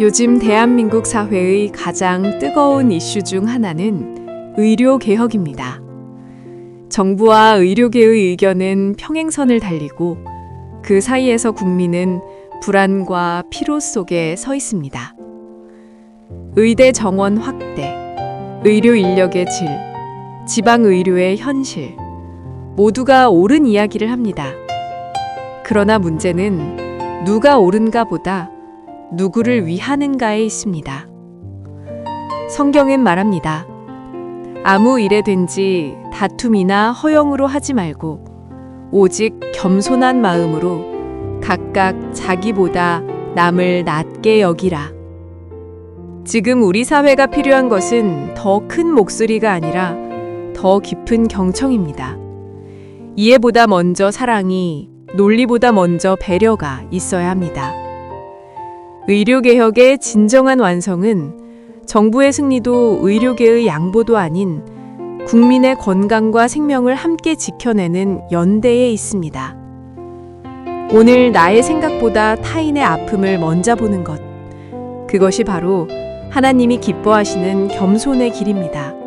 요즘 대한민국 사회의 가장 뜨거운 이슈 중 하나는 의료 개혁입니다. 정부와 의료계의 의견은 평행선을 달리고 그 사이에서 국민은 불안과 피로 속에 서 있습니다. 의대 정원 확대, 의료 인력의 질, 지방 의료의 현실, 모두가 옳은 이야기를 합니다. 그러나 문제는 누가 옳은가 보다 누구를 위하는가에 있습니다. 성경엔 말합니다. 아무 일에 든지 다툼이나 허영으로 하지 말고 오직 겸손한 마음으로 각각 자기보다 남을 낮게 여기라. 지금 우리 사회가 필요한 것은 더 큰 목소리가 아니라 더 깊은 경청입니다. 이해보다 먼저 사랑이, 논리보다 먼저 배려가 있어야 합니다. 의료개혁의 진정한 완성은 정부의 승리도 의료계의 양보도 아닌 국민의 건강과 생명을 함께 지켜내는 연대에 있습니다. 오늘 나의 생각보다 타인의 아픔을 먼저 보는 것. 그것이 바로 하나님이 기뻐하시는 겸손의 길입니다.